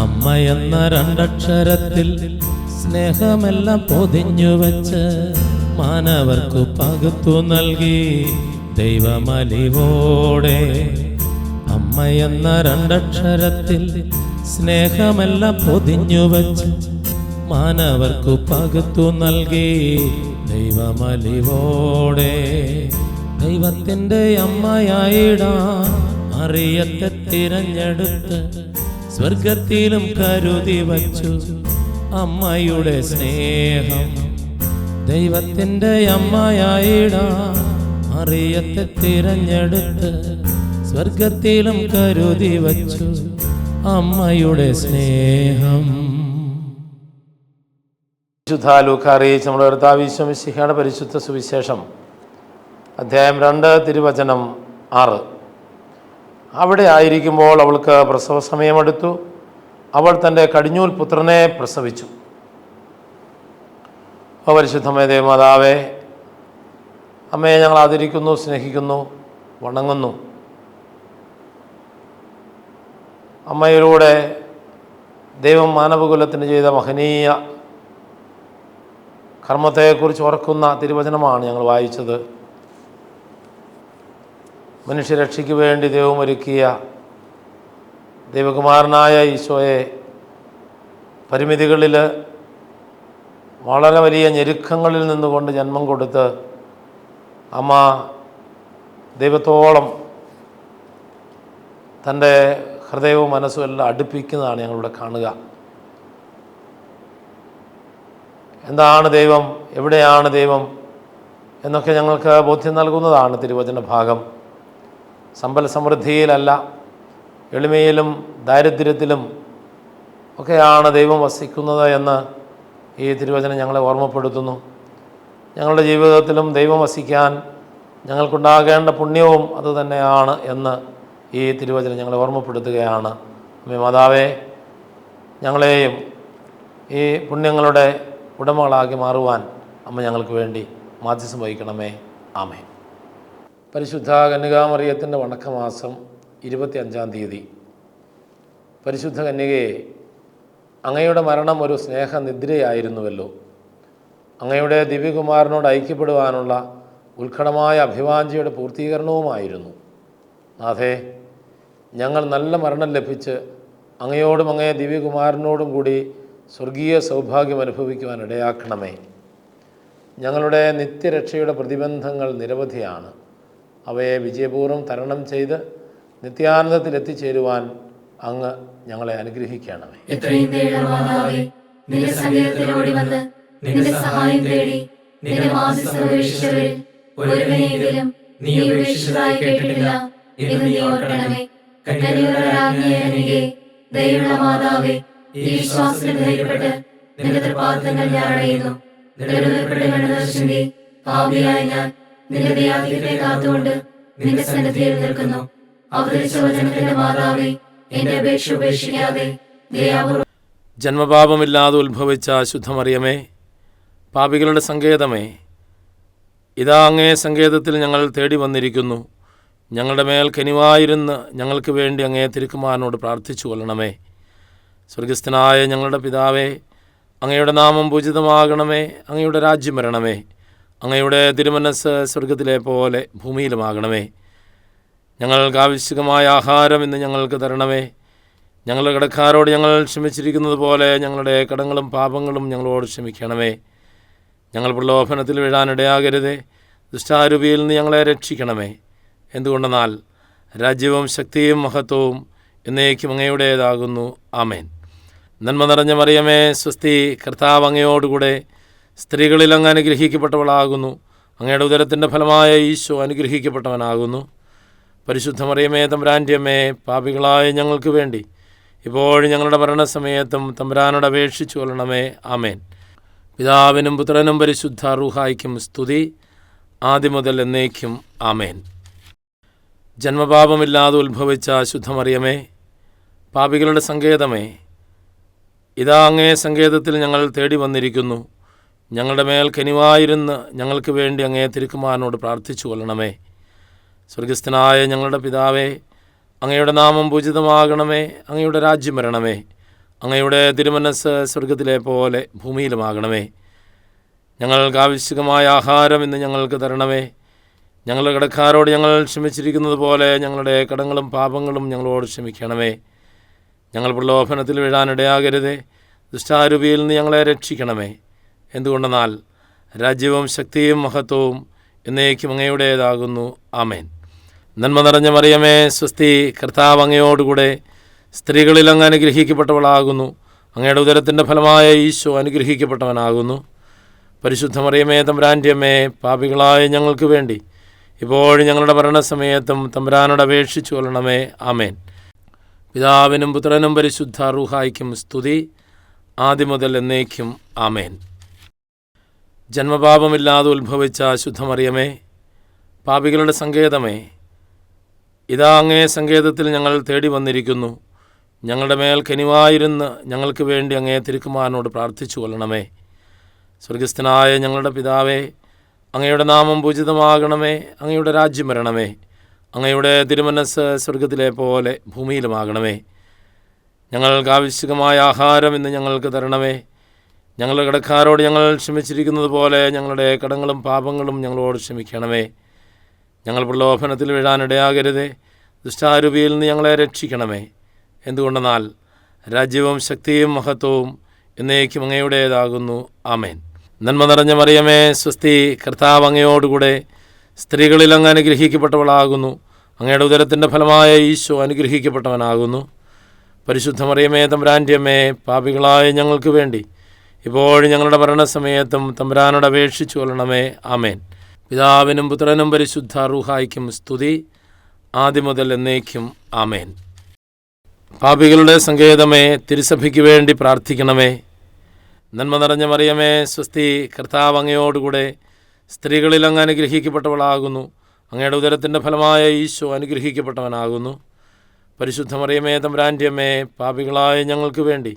അമ്മ എന്ന രണ്ടക്ഷരത്തിൽ സ്നേഹമെല്ലാം പൊതിഞ്ഞു വെച്ച് മാനവർക്കു പകുത്തു നൽകി ദൈവമലിവോടെ. അമ്മ എന്ന രണ്ടക്ഷരത്തിൽ സ്നേഹമെല്ലാം പൊതിഞ്ഞു വെച്ച് മാനവർക്കു പകുത്തു നൽകി ദൈവമലിവോടെ. ദൈവത്തിന്റെ അമ്മയായിടാൻ അറിയത്തെ തിരഞ്ഞെടുത്ത് സ്വർഗത്തിലും കരുതി വച്ചു അമ്മയുടെ സ്നേഹം. ദൈവത്തിന്റെ അമ്മയായിട അറിയത്തെ തിരഞ്ഞെടുത്ത് സ്വർഗത്തിലും കരുതി വച്ചു അമ്മയുടെ സ്നേഹം. വിശുദ്ധ ലൂക്ക അറിയിച്ച് നമ്മുടെ കർത്താവിശ്വമിശിഹയുടെ പരിശുദ്ധ സുവിശേഷം. അധ്യായം രണ്ട് തിരുവചനം ആറ്. അവിടെ ആയിരിക്കുമ്പോൾ അവൾക്ക് പ്രസവ സമയമെടുത്തു. അവൾ തന്റെ കടിഞ്ഞൂൽ പുത്രനെ പ്രസവിച്ചു. പരിശുദ്ധമേ ദേവമാതാവേ അമ്മയെ ഞങ്ങൾ ആദരിക്കുന്നു സ്നേഹിക്കുന്നു വണങ്ങുന്നു. അമ്മയിലൂടെ ദൈവം മാനവകുലത്തിന് ചെയ്ത മഹനീയ കർമ്മത്തെക്കുറിച്ച് ഓർക്കുന്ന തിരുവചനമാണ് ഞങ്ങൾ വായിച്ചത്. മനുഷ്യരക്ഷയ്ക്ക് വേണ്ടി ദൈവമൊരുക്കിയ ദൈവകുമാരനായ ഈശോയെ പരിമിതികളിൽ വളരെ വലിയ ഞെരുക്കങ്ങളിൽ നിന്നുകൊണ്ട് ജന്മം കൊടുത്ത് അമ്മ ദൈവത്തോളം തന്റെ ഹൃദയവും മനസ്സും എല്ലാം അടുപ്പിക്കുന്നതാണ് ഞങ്ങളിവിടെ കാണുക. എന്താണ് ദൈവം? എവിടെയാണ് ദൈവം? എന്നൊക്കെ ഞങ്ങൾക്ക് ബോധ്യം നൽകുന്നതാണ് തിരുവചന ഭാഗം. സമ്പൽ സമൃദ്ധിയിലല്ല എളിമയിലും ദാരിദ്ര്യത്തിലും ഒക്കെയാണ് ദൈവം വസിക്കുന്നത് എന്ന് ഈ തിരുവചനം ഞങ്ങളെ ഓർമ്മപ്പെടുത്തുന്നു. ഞങ്ങളുടെ ജീവിതത്തിലും ദൈവം വസിക്കാൻ ഞങ്ങൾക്കുണ്ടാകേണ്ട പുണ്യവും അതുതന്നെയാണ് എന്ന് ഈ തിരുവചനം ഞങ്ങളെ ഓർമ്മപ്പെടുത്തുകയാണ്. അമ്മ മാതാവേ ഞങ്ങളെയും ഈ പുണ്യങ്ങളുടെ ഉടമകളാക്കി മാറുവാൻ അമ്മ ഞങ്ങൾക്ക് വേണ്ടി മാധ്യസം വഹിക്കണമേ. ആമേ പരിശുദ്ധ കന്യകാമറിയത്തിന്റെ വണക്കമാസം ഇരുപത്തി അഞ്ചാം തീയതി. പരിശുദ്ധ കന്യകയെ അങ്ങയുടെ മരണം ഒരു സ്നേഹനിദ്രയായിരുന്നുവല്ലോ. അങ്ങയുടെ ദിവ്യകുമാരനോട് ഐക്യപ്പെടുവാനുള്ള ഉത്കടമായ അഭിവാഞ്ചിയുടെ പൂർത്തീകരണവുമായിരുന്നു. നാഥേ ഞങ്ങൾ നല്ല മരണം ലഭിച്ച് അങ്ങയോടും അങ്ങയെ ദിവ്യകുമാരനോടും കൂടി സ്വർഗീയ സൗഭാഗ്യം അനുഭവിക്കുവാൻ ഇടയാക്കണമേ. ഞങ്ങളുടെ നിത്യരക്ഷയുടെ പ്രതിബന്ധങ്ങൾ നിരവധിയാണ്. അവയെ വിജയപൂർവം തരണം ചെയ്ത് നിത്യാനന്ദത്തിൽ എത്തിച്ചേരുവാൻ അങ്ങ് ഞങ്ങളെ അനുഗ്രഹിക്കണമേ വന്ന് സഹായം തേടി കേട്ടിട്ടില്ല മാതാവേ ഈ ഞാൻ നിന്റെ വ്യാധികളെ കാത്തുകൊണ്ട് നിന്റെ സന്നിധിയിൽ നിൽക്കുന്നു. അവതരിച്ച വചനത്തിന്റെ മാതാവേ എന്റെ അപേക്ഷ ഉപേക്ഷിക്കാതെ ജന്മപാപമില്ലാതെ ഉത്ഭവിച്ച ശുദ്ധമറിയമേ പാപികളുടെ സങ്കേതമേ ഇതാ അങ്ങേ സങ്കേതത്തിൽ ഞങ്ങൾ തേടി വന്നിരിക്കുന്നു. ഞങ്ങളുടെ മേൽ കനിവായിരുന്ന് ഞങ്ങൾക്ക് വേണ്ടി അങ്ങേ തിരുക്കുമാരനോട് പ്രാർത്ഥിച്ചു കൊള്ളണമേ. സ്വർഗസ്ഥനായ ഞങ്ങളുടെ പിതാവേ അങ്ങയുടെ നാമം പൂജിതമാകണമേ അങ്ങയുടെ രാജ്യം വരണമേ. അങ്ങയുടെ തിരുമനസ് സ്വർഗത്തിലെ പോലെ ഭൂമിയിലുമാകണമേ. ഞങ്ങൾക്ക് ആവശ്യകമായ ആഹാരം ഇന്ന് ഞങ്ങൾക്ക് തരണമേ. ഞങ്ങളുടെ കടക്കാരോട് ഞങ്ങൾ ക്ഷമിച്ചിരിക്കുന്നത് പോലെ ഞങ്ങളുടെ കടങ്ങളും പാപങ്ങളും ഞങ്ങളോട് ക്ഷമിക്കണമേ. ഞങ്ങൾ പ്രലോഭനത്തിൽ വീഴാനിടയാകരുതേ. ദുഷ്ടാരൂപിയിൽ നിന്ന് ഞങ്ങളെ രക്ഷിക്കണമേ. എന്തുകൊണ്ടെന്നാൽ രാജ്യവും ശക്തിയും മഹത്വവും എന്നേക്കും അങ്ങയുടേതാകുന്നു. ആമേൻ. നന്മ നിറഞ്ഞ മറിയമേ സ്വസ്തി കർത്താവ് അങ്ങയോടുകൂടെ സ്ത്രീകളിൽ അങ്ങ് അനുഗ്രഹിക്കപ്പെട്ടവളാകുന്നു. അങ്ങയുടെ ഉദരത്തിന്റെ ഫലമായ ഈശോ അനുഗ്രഹിക്കപ്പെട്ടവനാകുന്നു. പരിശുദ്ധ മറിയമേ തമ്പുരാന്റെയമ്മേ പാപികളായ ഞങ്ങൾക്ക് വേണ്ടി ഇപ്പോഴും ഞങ്ങളുടെ മരണസമയത്തും തമ്പുരാനോട് അപേക്ഷിച്ചു കൊള്ളണമേ. ആമേൻ. പിതാവിനും പുത്രനും പരിശുദ്ധ റൂഹായിക്കും സ്തുതി. ആദ്യം മുതൽ എന്നേക്കും ആമേൻ. ജന്മപാപമില്ലാതെ ഉത്ഭവിച്ച ശുദ്ധമറിയമേ പാപികളുടെ സങ്കേതമേ ഇതാ അങ്ങേ സങ്കേതത്തിൽ ഞങ്ങൾ തേടി വന്നിരിക്കുന്നു. ഞങ്ങളുടെ മേൽ കനിവായിരുന്ന് ഞങ്ങൾക്ക് വേണ്ടി അങ്ങേ തിരുക്കുമാരനോട് പ്രാർത്ഥിച്ചു കൊള്ളണമേ. സ്വർഗസ്ഥനായ ഞങ്ങളുടെ പിതാവേ അങ്ങയുടെ നാമം പൂജിതമാകണമേ അങ്ങയുടെ രാജ്യം വരണമേ അങ്ങയുടെ തിരുമനസ് സ്വർഗത്തിലെ പോലെ ഭൂമിയിലുമാകണമേ. ഞങ്ങൾക്ക് ആവശ്യകമായ ആഹാരം ഇന്ന് ഞങ്ങൾക്ക് തരണമേ. ഞങ്ങളുടെ കടക്കാരോട് ഞങ്ങൾ ക്ഷമിച്ചിരിക്കുന്നത് പോലെ ഞങ്ങളുടെ കടങ്ങളും പാപങ്ങളും ഞങ്ങളോട് ക്ഷമിക്കണമേ. ഞങ്ങൾ പ്രലോഭനത്തിൽ വീഴാനിടയാകരുതേ. ദുഷ്ടാരൂപിയിൽ നിന്ന് ഞങ്ങളെ രക്ഷിക്കണമേ. എന്തുകൊണ്ടെന്നാൽ രാജ്യവും ശക്തിയും മഹത്വവും എന്നേക്കും അങ്ങയുടേതാകുന്നു. ആമേൻ. നന്മ നിറഞ്ഞ മറിയമേ സ്വസ്തി കർത്താവ് അങ്ങയോടുകൂടെ സ്ത്രീകളിൽ അങ്ങ് അനുഗ്രഹിക്കപ്പെട്ടവളാകുന്നു. അങ്ങയുടെ ഉദരത്തിന്റെ ഫലമായ ഈശോ അനുഗ്രഹിക്കപ്പെട്ടവനാകുന്നു. പരിശുദ്ധ മറിയമേ തമ്പുരാന്റിയമ്മേ പാപികളായ ഞങ്ങൾക്ക് വേണ്ടി ഇപ്പോഴും ഞങ്ങളുടെ മരണസമയത്തും തമ്പുരാനോട് അപേക്ഷിച്ചു കൊള്ളണമേ. ആമേൻ. പിതാവിനും പുത്രനും പരിശുദ്ധ റൂഹായിക്കും സ്തുതി. ആദ്യം മുതൽ എന്നേക്കും ആമേൻ. ജന്മപാപമില്ലാതെ ഉത്ഭവിച്ച ശുദ്ധമറിയമേ പാപികളുടെ സങ്കേതമേ ഇതാ അങ്ങേ സങ്കേതത്തിൽ ഞങ്ങൾ തേടി വന്നിരിക്കുന്നു. ഞങ്ങളുടെ മേൽ കനിവായിരുന്ന് ഞങ്ങൾക്ക് വേണ്ടി അങ്ങേ തിരുക്കുമാരനോട് പ്രാർത്ഥിച്ചു കൊള്ളണമേ. സ്വർഗസ്ഥനായ ഞങ്ങളുടെ പിതാവേ അങ്ങയുടെ നാമം പൂജിതമാകണമേ അങ്ങയുടെ രാജ്യം വരണമേ അങ്ങയുടെ തിരുമനസ് സ്വർഗത്തിലെ പോലെ ഭൂമിയിലുമാകണമേ. ഞങ്ങൾക്ക് ആവശ്യമായ ആഹാരം ഇന്ന് ഞങ്ങൾക്ക് തരണമേ. ഞങ്ങളുടെ കടക്കാരോട് ഞങ്ങൾ ക്ഷമിച്ചിരിക്കുന്നത് പോലെ ഞങ്ങളുടെ കടങ്ങളും പാപങ്ങളും ഞങ്ങളോട് ക്ഷമിക്കണമേ. ഞങ്ങൾ പ്രലോഭനത്തിൽ വീഴാനിടയാകരുതേ ദുഷ്ടാരൂപിയിൽ നിന്ന് ഞങ്ങളെ രക്ഷിക്കണമേ. എന്തുകൊണ്ടെന്നാൽ രാജ്യവും ശക്തിയും മഹത്വവും എന്നേക്കും അങ്ങയുടേതാകുന്നു. ആമേൻ. നന്മ നിറഞ്ഞ മറിയമേ സ്വസ്തി കർത്താവ് അങ്ങയോടുകൂടെ സ്ത്രീകളിൽ അങ്ങ് അനുഗ്രഹിക്കപ്പെട്ടവളാകുന്നു. അങ്ങയുടെ ഉദരത്തിന്റെ ഫലമായ ഈശോ അനുഗ്രഹിക്കപ്പെട്ടവനാകുന്നു. പരിശുദ്ധ മറിയമേ തമ്പുരാന്റെ അമ്മേ പാപികളായ ഞങ്ങൾക്ക് വേണ്ടി ഇപ്പോഴും ഞങ്ങളുടെ ഭരണസമയത്തും തമ്പുരാനോട് അപേക്ഷിച്ചു കൊള്ളണമേ. ആമേൻ. പിതാവിനും പുത്രനും പരിശുദ്ധ റൂഹായിക്കും സ്തുതി. ആദ്യം മുതൽ എന്നേക്കും ആമേൻ. പാപികളുടെ സങ്കേതമേ തിരുസഭയ്ക്ക് വേണ്ടി പ്രാർത്ഥിക്കണമേ. നന്മ നിറഞ്ഞ മറിയമേ സ്വസ്തി കർത്താവ് അങ്ങയോടുകൂടെ സ്ത്രീകളിൽ അങ്ങ് അനുഗ്രഹിക്കപ്പെട്ടവളാകുന്നു. അങ്ങയുടെ ഉദരത്തിന്റെ ഫലമായ ഈശോ അനുഗ്രഹിക്കപ്പെട്ടവനാകുന്നു. പരിശുദ്ധ മറിയമേ തമ്പുരാന്റെ അമ്മേ പാപികളായ ഞങ്ങൾക്ക് വേണ്ടി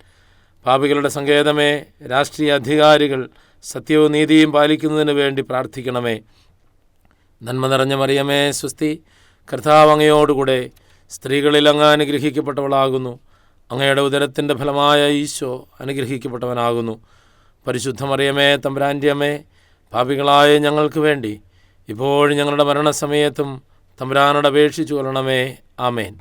പാപികളുടെ സങ്കേതമേ രാഷ്ട്രീയ അധികാരികൾ സത്യവും നീതിയും പാലിക്കുന്നതിന് വേണ്ടി പ്രാർത്ഥിക്കണമേ. നന്മ നിറഞ്ഞ മറിയമേ സ്വസ്തി കർത്താവ് അങ്ങയോടുകൂടെ സ്ത്രീകളിൽ അങ്ങ് അനുഗ്രഹിക്കപ്പെട്ടവളാകുന്നു. അങ്ങയുടെ ഉദരത്തിന്റെ ഫലമായ ഈശോ അനുഗ്രഹിക്കപ്പെട്ടവനാകുന്നു. പരിശുദ്ധ മറിയമേ തമ്പുരാന്റിയമ്മേ പാപികളായ ഞങ്ങൾക്ക് വേണ്ടി ഇപ്പോഴും ഞങ്ങളുടെ മരണസമയത്തും തമ്പുരാനോട് അപേക്ഷിച്ചു കൊള്ളണമേ. ആമേൻ.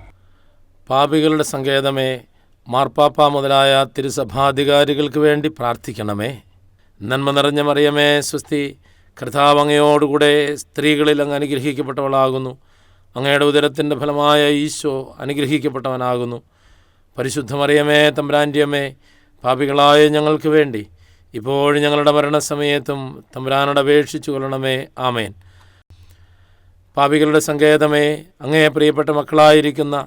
പാപികളുടെ സങ്കേതമേ മാർപ്പാപ്പ മുതലായ തിരുസഭാധികാരികൾക്ക് വേണ്ടി പ്രാർത്ഥിക്കണമേ. നന്മ നിറഞ്ഞ മറിയമേ സ്വസ്തി കർത്താവ് അങ്ങയോടുകൂടെ സ്ത്രീകളിൽ അങ്ങ് അനുഗ്രഹിക്കപ്പെട്ടവളാകുന്നു. അങ്ങയുടെ ഉദരത്തിന്റെ ഫലമായ ഈശോ അനുഗ്രഹിക്കപ്പെട്ടവനാകുന്നു. പരിശുദ്ധ മറിയമേ തമ്പുരാന്റെ പാപികളായ ഞങ്ങൾക്ക് വേണ്ടി ഇപ്പോഴും ഞങ്ങളുടെ മരണസമയത്തും തമ്പ്രാനോട് അപേക്ഷിച്ചു കൊള്ളണമേ. ആമേൻ. പാപികളുടെ സങ്കേതമേ അങ്ങേ പ്രിയപ്പെട്ട മക്കളായിരിക്കുന്ന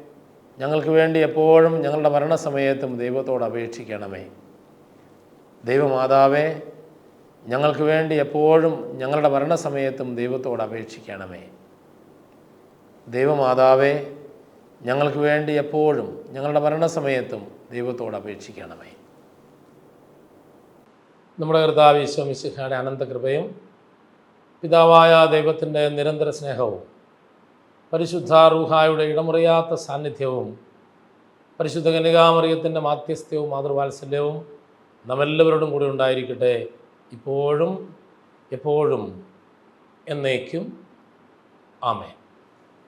ഞങ്ങൾക്ക് വേണ്ടി എപ്പോഴും ഞങ്ങളുടെ മരണസമയത്തും ദൈവത്തോട് അപേക്ഷിക്കണമേ. ദൈവമാതാവേ ഞങ്ങൾക്ക് വേണ്ടി എപ്പോഴും ഞങ്ങളുടെ മരണസമയത്തും ദൈവത്തോട് അപേക്ഷിക്കണമേ. ദൈവമാതാവേ ഞങ്ങൾക്ക് വേണ്ടി എപ്പോഴും ഞങ്ങളുടെ മരണസമയത്തും ദൈവത്തോട് അപേക്ഷിക്കണമേ. നമ്മുടെ കർത്താവ് ഈശോമിശിഖയുടെ അനന്തകൃപയും പിതാവായ ദൈവത്തിന്റെ നിരന്തര സ്നേഹവും പരിശുദ്ധ റൂഹായുടെ ഇടമുറിയാത്ത സാന്നിധ്യവും പരിശുദ്ധ കനികാമറിയത്തിന്റെ മാധ്യസ്ഥ്യവും മാതൃവാത്സല്യവും നമ്മെല്ലാവരോടും കൂടി ഉണ്ടായിരിക്കട്ടെ. ഇപ്പോഴും എപ്പോഴും എന്നേക്കും. ആമേൻ.